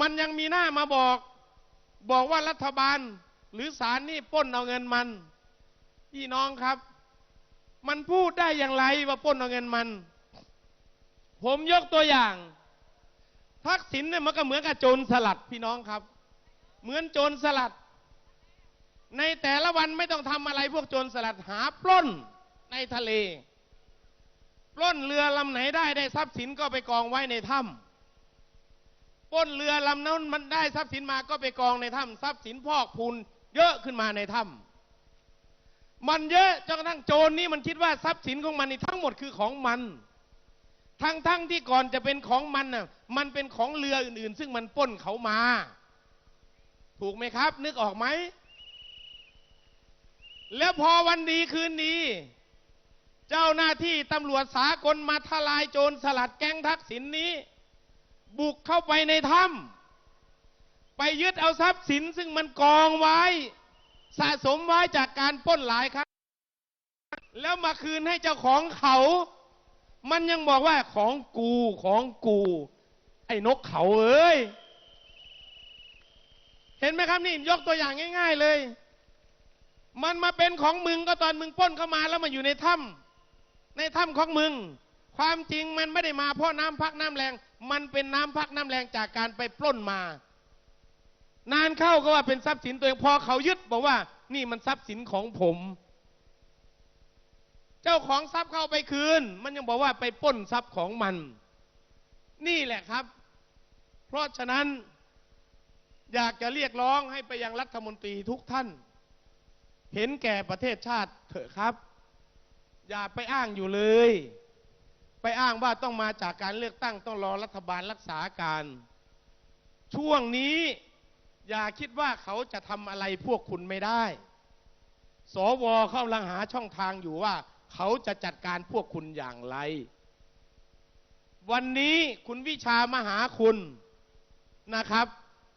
มันยังมีหน้ามาบอก บอกว่ารัฐบาลหรือศาลนี่ปล้นเอาเงินมัน พี่น้องครับ มันพูดได้อย่างไรว่าปล้นเอาเงินมัน ผมยกตัวอย่าง ทักษิณเนี่ยมันก็เหมือนกับโจรสลัดพี่น้องครับ เหมือนโจรสลัด ในแต่ละวันไม่ต้องทำอะไรพวกโจรสลัดหาปล้นในทะเล ปล้นเรือลำไหนได้ได้ทรัพย์สินก็ไปกองไว้ในถ้ำ ป้นเรือลำนั้นมันได้ทรัพย์สินมาก็ไปกองในถ้ำทรัพย์สินพอกพูนเยอะขึ้นมาในถ้ำมันเยอะจนกระทั่งโจรนี่มันคิดว่าทรัพย์สินของมันนี่ทั้งหมดคือของมัน ทั้งทั้งที่ก่อนจะเป็นของมันน่ะมันเป็นของเรืออื่นๆ ซึ่งมันป้นเขามา ถูกไหมครับ นึกออกไหมแล้วพอวันดีคืนดี เจ้าหน้าที่ตำรวจสากลมาทลายโจรสลัดแก๊งทักษิณนนี้ บุกเข้าไปในถ้ำไปยึดเอาทรัพย์สินซึ่งมันกองไว้ สะสมไว้จากการป้นหลายครั้งแล้วมาคืนให้เจ้าของเขา มันยังบอกว่าของกูของกู ไอ้นกเขาเอ้ยเห็นไหมครับนี่ยกตัวอย่างง่าย ๆเลย มันมาเป็นของมึงก็ตอนมึงป้นเข้ามาแล้วมาอยู่ในถ้ำในถ้ำของมึง ความจริงมันไม่ได้มาเพราะน้ำพักน้ำแรง มันเป็นน้ำพักน้ำแรงจากการไปปล้นมา นานเข้าก็ว่าเป็นทรัพย์สินตัวเองพอเขายึดบอกว่า นี่มันทรัพย์สินของผม เจ้าของทรัพย์เข้าไปคืน มันยังบอกว่าไปปล้นทรัพย์ของมัน นี่แหละครับ เพราะฉะนั้นอยากจะเรียกร้องให้ไปยังรัฐมนตรีทุกท่าน เห็นแก่ประเทศชาติเถอะครับ อย่าไปอ้างอยู่เลย อ้างว่าต้องมาจากการเลือกตั้งต้องรอรัฐบาลรักษาการ ช่วงนี้อย่าคิดว่าเขาจะทำอะไรพวกคุณไม่ได้ สวเขาลังหาช่องทางอยู่ว่า เขาจะจัดการพวกคุณอย่างไร วันนี้คุณวิชามหาคุณนะครับ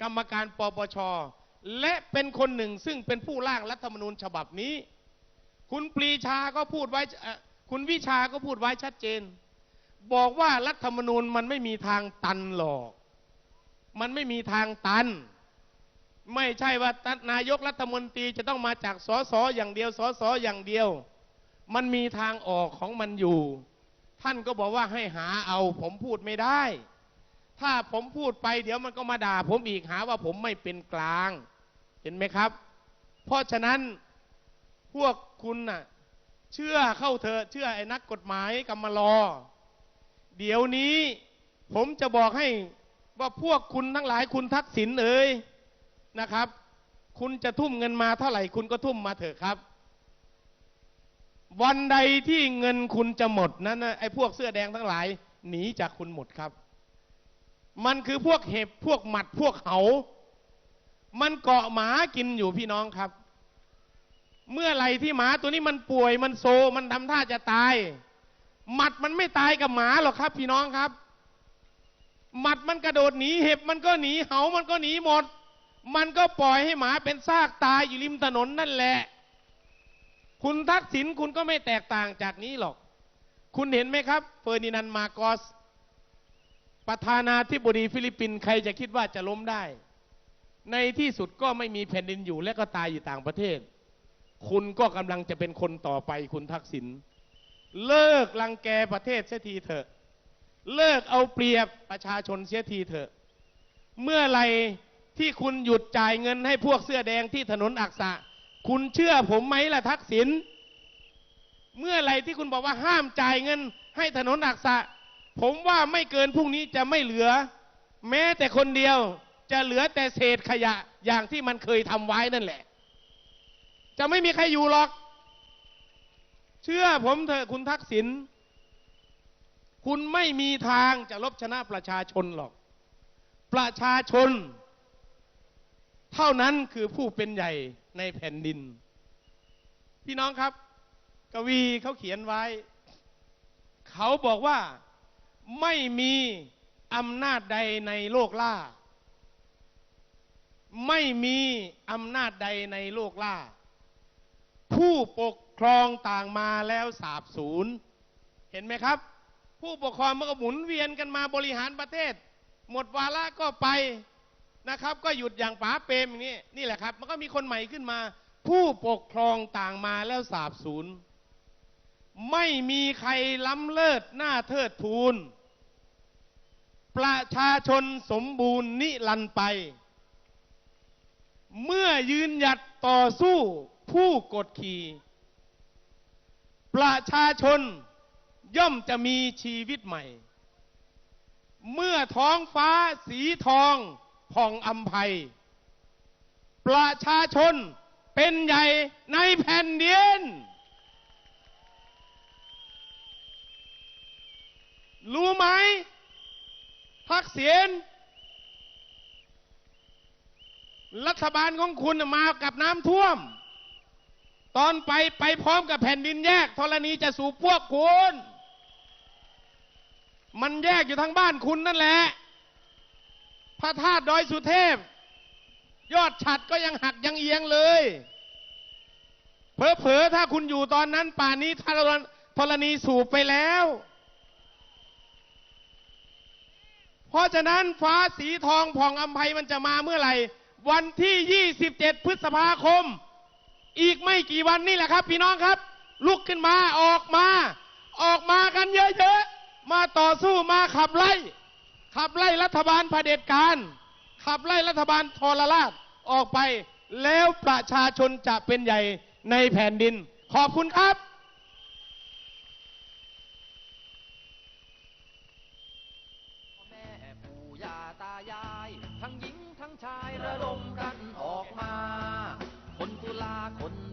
กรรมการปปช และเป็นคนหนึ่งซึ่งเป็นผู้ร่างรัฐธรรมนูญฉบับนี้ คุณปรีชาก็พูดไว้คุณวิชาก็พูดไว้ชัดเจน บอกว่ารัฐธรรมนูญมันไม่มีทางตันหรอก มันไม่มีทางตัน ไม่ใช่ว่านายกรัฐมนตรีจะต้องมาจากสสอย่างเดียวสสอย่างเดียว มันมีทางออกของมันอยู่ ท่านก็บอกว่าให้หาเอาผมพูดไม่ได้ ถ้าผมพูดไปเดี๋ยวมันก็มาด่าผมอีกหาว่าผมไม่เป็นกลาง เห็นไหมครับ เพราะฉะนั้นพวกคุณน่ะ เชื่อเข้าเถอะเชื่อไอ้นักกฎหมายกรรมลอ เดี๋ยวนี้ผมจะบอกให้ว่าพวกคุณทั้งหลายคุณทักษิณเอ่ยนะครับ คุณจะทุ่มเงินมาเท่าไหร่ คุณก็ทุ่มมาเถอะครับ วันใดที่เงินคุณจะหมดนั้นนะไอ้พวกเสื้อแดงทั้งหลายหนีจากคุณหมดครับ มันคือพวกเห็บพวกหมัดพวกเหามันเกาะหมากินอยู่พี่น้องครับ เมื่อไหร่ที่หมาตัวนี้มันป่วยมันโซมันทำท่าจะตาย หมัดมันไม่ตายกับหมาหรอกครับ พี่น้องครับ หมัดมันกระโดดหนีเห็บมันก็หนีเหามันก็หนีหมด มันก็ปล่อยให้หมาเป็นซากตายอยู่ริมถนนนั่นแหละ คุณทักษิณคุณก็ไม่แตกต่างจากนี้หรอก คุณเห็นไหมครับเฟอร์ดินานมาโกสประธานาธิบดีฟิลิปปินส์ใครจะคิดว่าจะล้มได้ ในที่สุดก็ไม่มีแผ่นดินอยู่และก็ตายอยู่ต่างประเทศ คุณก็กำลังจะเป็นคนต่อไปคุณทักษิณ เลิกลังแกประเทศเสียทีเถอะ เลิกเอาเปรียบประชาชนเสียทีเถอะ เมื่อไรที่คุณหยุดจ่ายเงินให้พวกเสื้อแดงที่ถนนอักษะ คุณเชื่อผมไหมล่ะทักษิณเมื่อไรที่คุณบอกว่าห้ามจ่ายเงินให้ถนนอักษะ ผมว่าไม่เกินพรุ่งนี้จะไม่เหลือ แม้แต่คนเดียวจะเหลือแต่เศษขยะอย่างที่มันเคยทำไว้นั่นแหละ จะไม่มีใครอยู่หรอก เชื่อผมเถอะคุณทักษิณคุณไม่มีทางจะลบชนะประชาชนหรอก ประชาชน เท่านั้นคือผู้เป็นใหญ่ในแผ่นดิน พี่น้องครับ กวีเขาเขียนไว้ เขาบอกว่าไม่มีอำนาจใดในโลกล่า ไม่มีอำนาจใดในโลกล่า ผู้ปก ครองต่างมาแล้วสาบสูญเห็นไหมครับ ผู้ปกครองมันก็หมุนเวียนกันมาบริหารประเทศ หมดวาระก็ไปนะครับ ก็หยุดอย่างป๋าเปรมอย่างนี้นี่แหละครับ มันก็มีคนใหม่ขึ้นมา ผู้ปกครองต่างมาแล้วสาบสูญไม่มีใครล้ำเลิศหน้าเทิดทูนประชาชนสมบูรณ์นิรันไป เมื่อยืนหยัดต่อสู้ผู้กดขี่ ประชาชนย่อมจะมีชีวิตใหม่ เมื่อท้องฟ้าสีทองผ่องอัมภัย ประชาชนเป็นใหญ่ในแผ่นดินรู้ไหมทักษิณรัฐบาลของคุณมากับน้ำท่วม ตอนไปไปพร้อมกับแผ่นดินแยกธรณีจะสู่พวกคุณ มันแยกอยู่ทางบ้านคุณนั่นแหละ พระธาตุดอยสุเทพ ยอดฉัดก็ยังหักยังเอียงเลยเผลอๆถ้าคุณอยู่ตอนนั้นป่านนี้ธรณีสูบไปแล้ว เพราะฉะนั้นฟ้าสีทองผ่องอัมภัยมันจะมาเมื่อไหร่ วันที่ 27 พฤษภาคม อีกไม่กี่วันนี่แหละครับ พี่น้องครับ ลุกขึ้นมาออกมา ออกมากันเยอะๆ มาต่อสู้มาขับไล่ ขับไล่รัฐบาลเผด็จการ ขับไล่รัฐบาลทรราชออกไป แล้วประชาชนจะเป็นใหญ่ในแผ่นดิน ขอบคุณครับแม่ปู่ย่าตายาย ทั้งหญิงทั้งชายระดม 我。